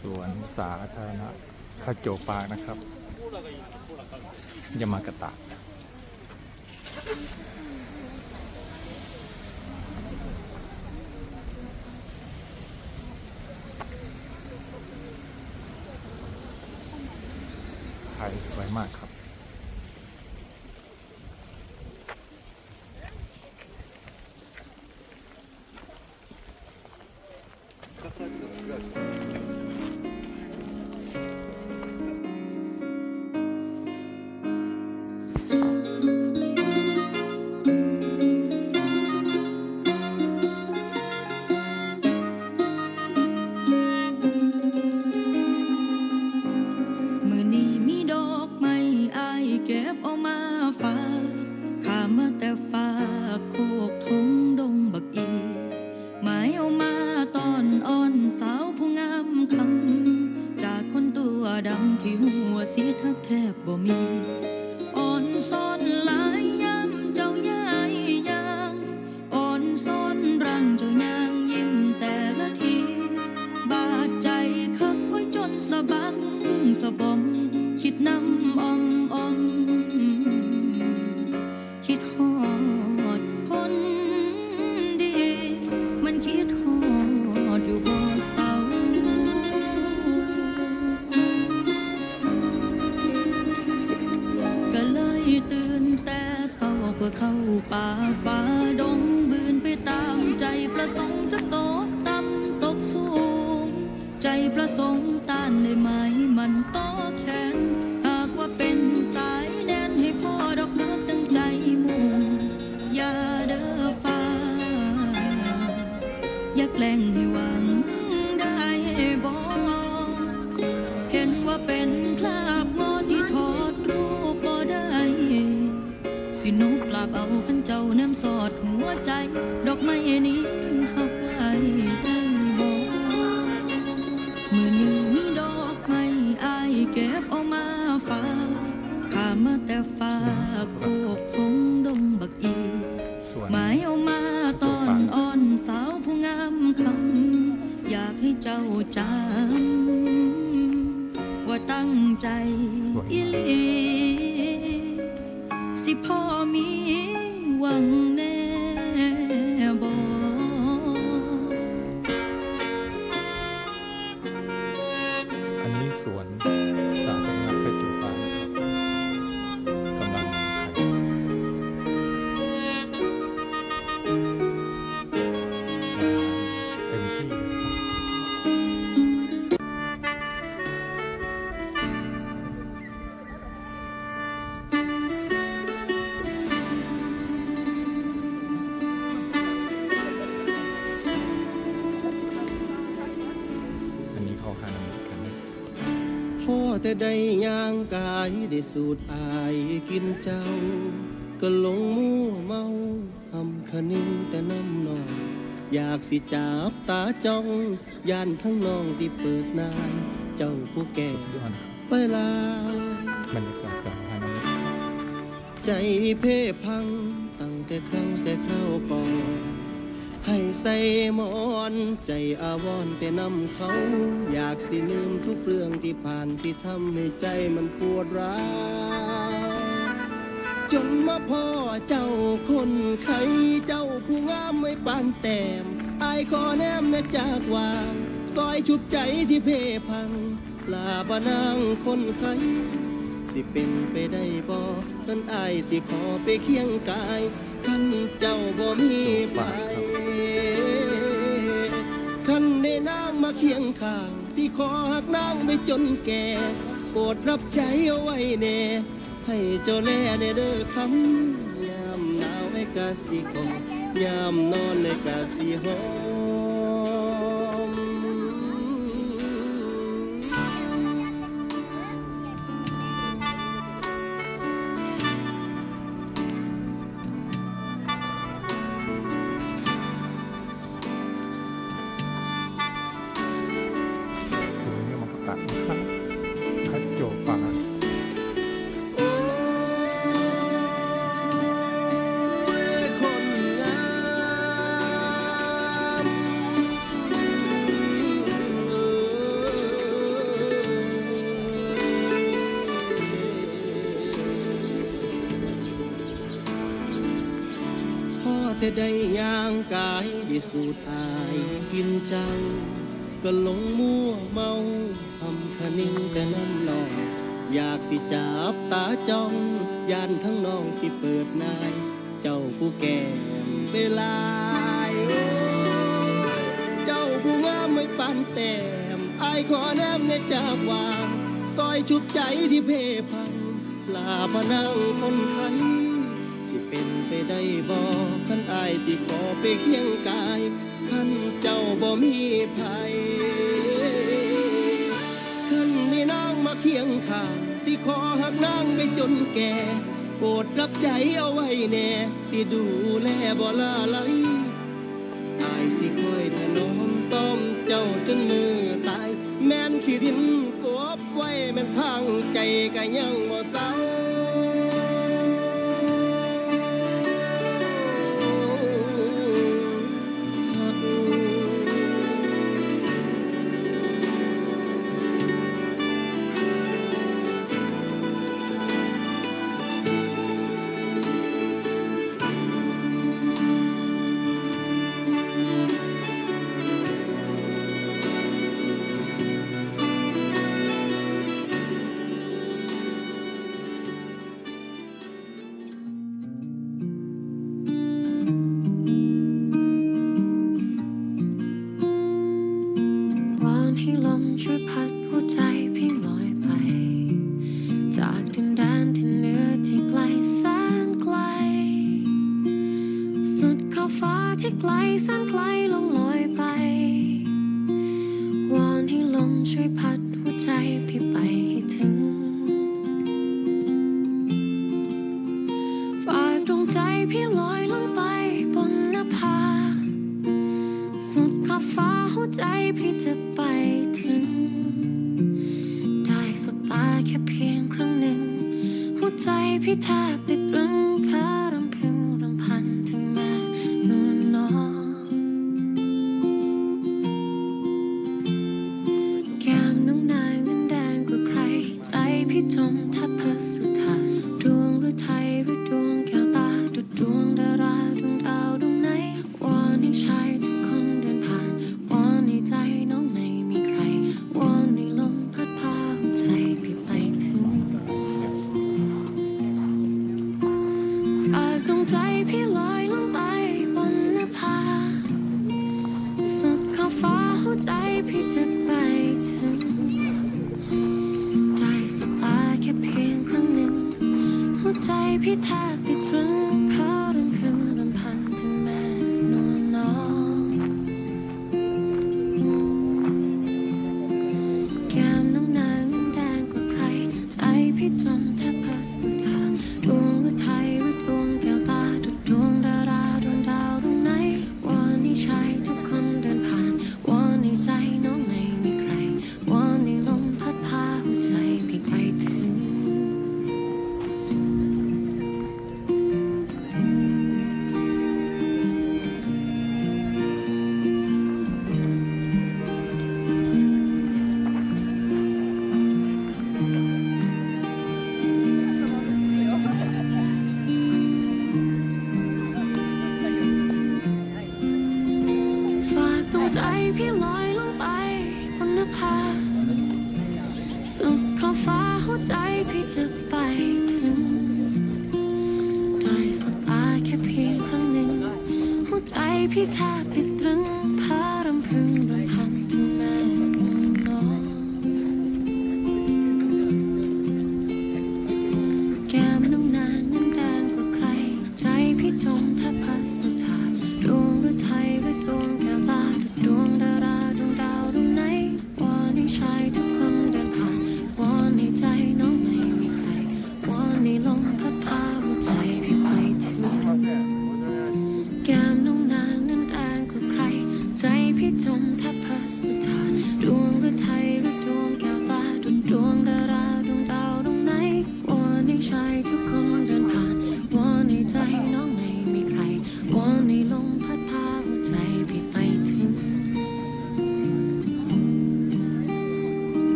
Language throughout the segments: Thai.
สวนสาธารณะคาโจปาร์นะครับยามากตะ หัวสีทักแทบบ่มีอ่อนซ่อนหลายย้ำเจ้ายายยางอ่อนซ่อนร่างเจ้ายางยิ้มแต่ละที บาดใจคักไว้จนสะบักสะบอมคิดนำ ขันเจ้าแนมสอดหัวใจ ดอกไม้นี้หักไว้ได้บ่มือนี้มีดอกไม้อายเก็บเอามาฝากข้ามาแต่ฟ้าโคกพงดงบักอีสวนหมายเอามาตอนอ่อนสาวผู้งามคำอยากให้เจ้าจำว่าตั้งใจอีหลีสิพ่อมี ห พ่อแต่ได้ย่างกายได้สูดอายกินเจ้า ก็หลงมั่วเมาทำคะนิ่งแต่น้ำนองอยากสิจับตาจ้องย่านทั้งน้องที่เปิดนานเจ้าผู้แก่สุดยอดครับไปลาบรรยากาศการหาน้ำใจเพ่พังตั้งแต่ครั้งแต่คราวก่อน ให้ใส่หมอนใจอาวรณ์แต่นำเขา อยากสิลืมทุกเรื่องที่ผ่านที่ทำให้ใจมันปวดร้าวจนมาพ่อเจ้าคนไข้เจ้าผู้งามไม่ปานแต้มอายขอแนมนะจากวางซอยชุบใจที่เพ่พัง ลาบนางคนไข้สิเป็นไปได้บ่ท่านอายสิขอไปเคียงกายคันเจ้าบ่มีไปคั มาเคียงข้างสิขอหักนางไปจนแก่โปรดรับใจเอาไว้แน่ให้เจ้าแลในเด้อคำยามหนาวไอ้กาสีกอยามนอนไอ้กาสีหอ แต่ได้ย่างกายได้สูดอายกินจังก็หลงมั่วเมาทำคะนิ่งแต่น้ำนองอยากสิจับตาจ้องยานทั้งน้องสิเปิดนาย เจ้าผู้แก่เวลายเจ้าผู้งามไม่ปานแต้มอายขอแนมในจากวางซอยชุบใจที่เพพังลามานั่งคนไข้ เป็นไปได้บ่ขันอายสิขอไปเคียงกายขันเจ้าบ่มีภัยขึ้นในนางมาเคียงข้างสิขอหักนางไปจนแก่โปรดรับใจเอาไว้แน่สิดูแลบ่ลาไหลตายสิคอยถนอมซ่อมเจ้าจนมือตาย แม่นขี้ดินกบไว้แม่นทางใจก็ยังบ่เศร้า จากดินแดนที่เหนือที่ไกลแสนไกล สุดขอบฟ้าที่ไกลแสนไกลลงลอยไป วอนให้ลมช่วยพัดหัวใจพี่ไปให้ถึงฝากดวงใจพี่ลอยลงไปบนนภา สุดขอบฟ้าหัวใจพี่จะไป วใพี่ลอยลงไปบนนภาสุดขอบฟ้าหัวใจพี่จะไปถึง ได้สบตาแค่เพียงครั้งหนึ่งหัวใจพี่แทบติดตรึง ใจพี่ลอยลงไปบนนภาสุดขอบฟ้าหัวใจพี่จะไปถึงได้สบตาแค่เพียงครั้งหนึ่งหัวใจพี่แทบติดตรึง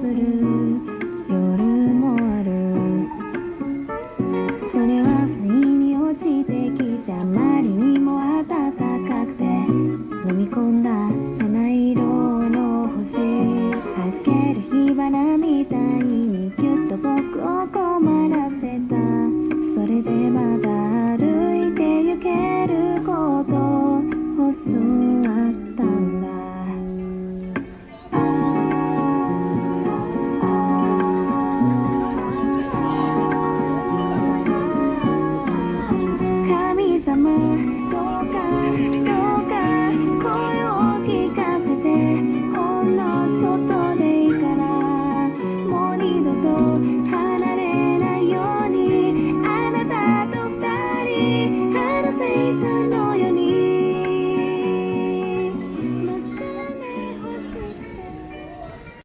する